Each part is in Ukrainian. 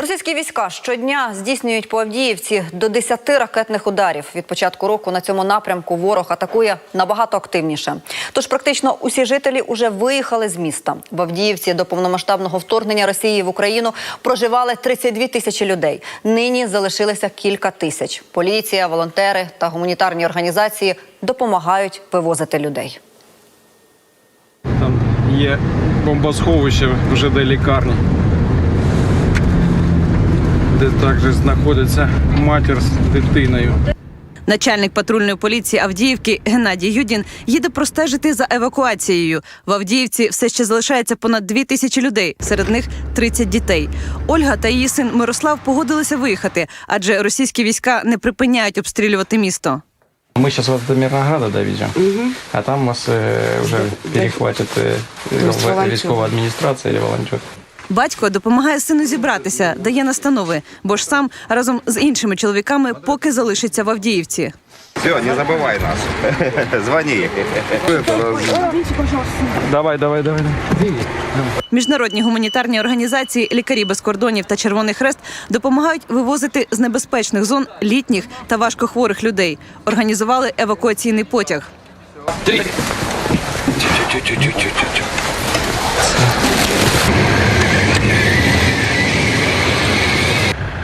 Російські війська щодня здійснюють по Авдіївці до 10 ракетних ударів. Від початку року на цьому напрямку ворог атакує набагато активніше. Тож практично усі жителі уже виїхали з міста. В Авдіївці до повномасштабного вторгнення Росії в Україну проживали 32 тисячі людей. Нині залишилися кілька тисяч. Поліція, волонтери та гуманітарні організації допомагають вивозити людей. Там є бомбосховище в ЖД лікарні, де також знаходиться матір з дитиною. Начальник патрульної поліції Авдіївки Геннадій Юдін їде простежити за евакуацією. В Авдіївці все ще залишається понад дві тисячі людей, серед них 30 дітей. Ольга та її син Мирослав погодилися виїхати, адже російські війська не припиняють обстрілювати місто. Мы сейчас вас до Мирнограда довезем, а там вас э, уже перехватит э, в- військова адміністрація или волонтер. Батько допомагає сину зібратися, дає настанови, бо ж сам разом з іншими чоловіками поки залишиться в Авдіївці. Все, не забывай нас. Звони. Давай, давай, давай. давай. Міжнародні гуманітарні організації Лікарі без кордонів та Червоний Хрест допомагають вивозити з небезпечних зон літніх та важкохворих людей. Організували евакуаційний потяг.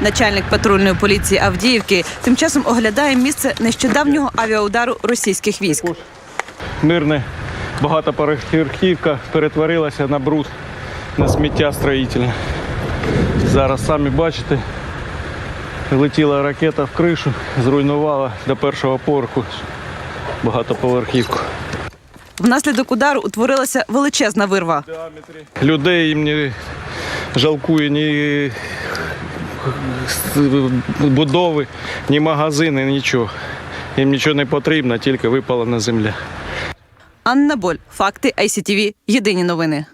Начальник патрульної поліції Авдіївки тим часом оглядає місце нещодавнього авіаудару російських військ. Мирне багатоповерхівка перетворилася на бруд, на сміття строїтельне. Зараз самі бачите, летіла ракета в кришу, зруйнувала до першого поверху багатоповерхівку. Внаслідок удару утворилася величезна вирва. Людей їм не жалкує ні будови, ні магазини, нічого. Їм нічого не потрібно, тільки випала на земля. Анна Боль, факти ICTV, Єдині новини.